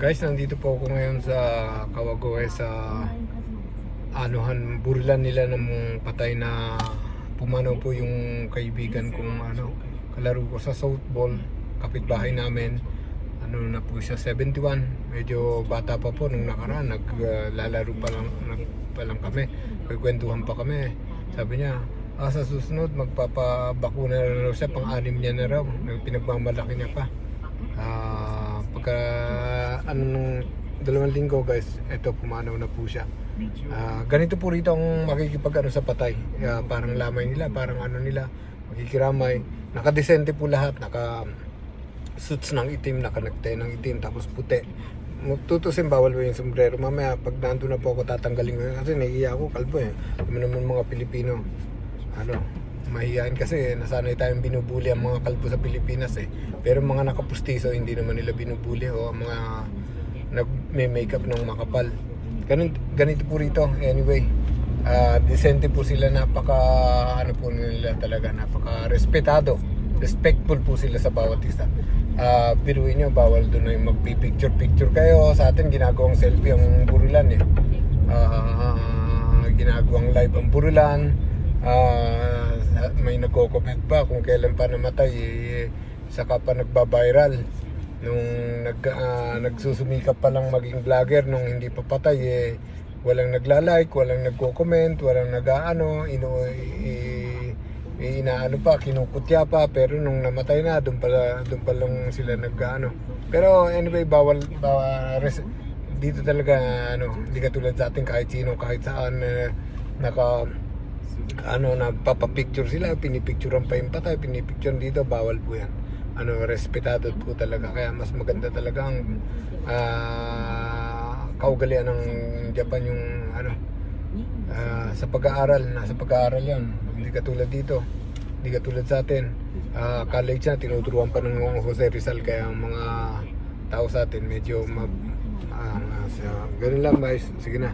Guys, nandito po ako ngayon sa Kawagoe sa anuhan burilan nila ng patay na pumanaw po yung kaibigan kong ano kalaro ko sa softball kapitbahay namin. Ano na po siya 71 medyo bata pa po nung nakaraan naglalaro pa lang nag, pa lang kami. Kwentuhan pa kami. Sabi niya ah, sa susunod magpapabakuna na raw siya pang anim niya na raw. Pinagmamalaki niya pa pagka ano nung dalawang linggo guys, eto pumanaw na po siya. Ah, ganito po rito ang makikipag ano sa patay. Ah, parang lamay nila, parang ano nila, makikiramay. Nakadesente po lahat, naka suits ng itim, nakanagtay ng itim, tapos puti. Tutusin bawal po yung sombrero. Mamaya pag nandun na po ako tatanggalin ko yun. Kasi nahihiya ako, kalbo eh. Kami naman mga Pilipino. Ano, mahihain kasi nasanay tayong binubuli ang mga kalbo sa Pilipinas eh. Pero mga nakapustiso hindi naman nila binubuli o mga nag-makeup ng makapal. Ganun, ganito po rito. Anyway, ah decente po sila napaka ano po nila talaga napaka respetado. Respectful po sila sa bawat isa. Ah, biruin nyo, bawal doon na yung magpipicture-picture kayo. Sa atin, ginagawang selfie ang burulan eh. Ah, ginagawang live ang burulan. May nagko-comment pa kung kailan pa namatay eh, saka pa nagba-viral nung nag ah, nagsusumikap pa lang maging vlogger nung hindi pa patay eh walang nagla-like, walang nagko-comment, walang nag-aano, ino i, i- inaano pa, kinukutya pa, pero nung namatay na, doon pala doon pa lang sila nag-ano. Pero anyway, bawal, bawal res- dito talaga ano, hindi katulad sa atin kahit sino, kahit saan eh, naka ano nagpapapicture sila, pinipicturean pa yung patay, pinipicture dito, bawal po yan. Ano, respetado po talaga. Kaya mas maganda talaga ang ah, kaugalian ng Japan yung ano, ah, sa pag-aaral, nasa pag-aaral yan. Hindi katulad dito. Hindi katulad sa atin. Ah, college na, tinuturuan pa ng Jose Rizal. Kaya ang mga tao sa atin medyo mag... ah, sa- ganun lang guys. Sige na.